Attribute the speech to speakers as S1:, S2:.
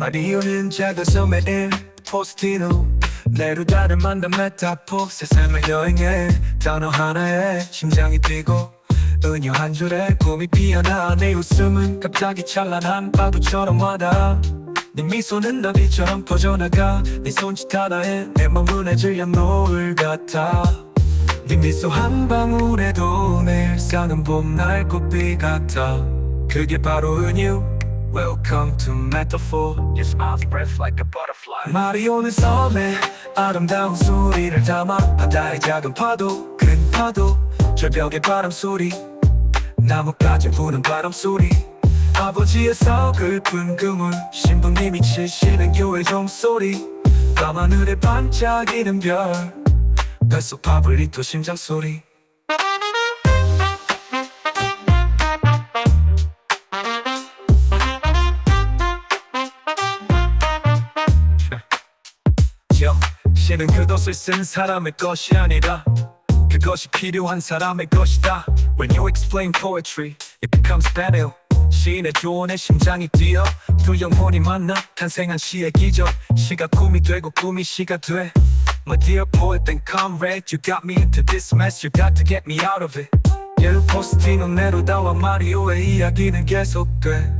S1: 마리오는 작아서 매일 포스티노. 내루다를 만든 메타포. 세상을 여행해. 단어 하나에 심장이 뛰고 은유 한 줄에 꿈이 피어나. 내 웃음은 갑자기 찬란한 파도처럼 와닿아 네 미소는 나비처럼 퍼져나가. 네 손짓 하나에 내 맘은 해질려 노을 같아. 네 미소 한 방울에도 내 일상은 봄날 꽃비 같아. 그게 바로 은유 Welcome to metaphor. Your smile's breath like a butterfly. 마리오는 섬에 아름다운 소리를 담아 바다의 작은 파도 큰 파도 절벽의 바람 소리 나뭇가지 부는 바람 소리. 아버지의 서글픈 그물 신부님이 치시는 교회 종소리. 밤하늘에 반짝이는 별 뱃속 파블리토 심장 소리 시는 그것을 쓴 사람의 것이 아니라 그것이 필요한 사람의 것이다 When you explain poetry, it becomes battle 시인의 조언에 심장이 뛰어 두 영혼이 만나 탄생한 시의 기적 시가 꿈이 되고 꿈이 시가 돼 My dear poet and comrade You got me into this mess You got to get me out of it 예루 포스티노 네루다와 마리오의 이야기는 계속돼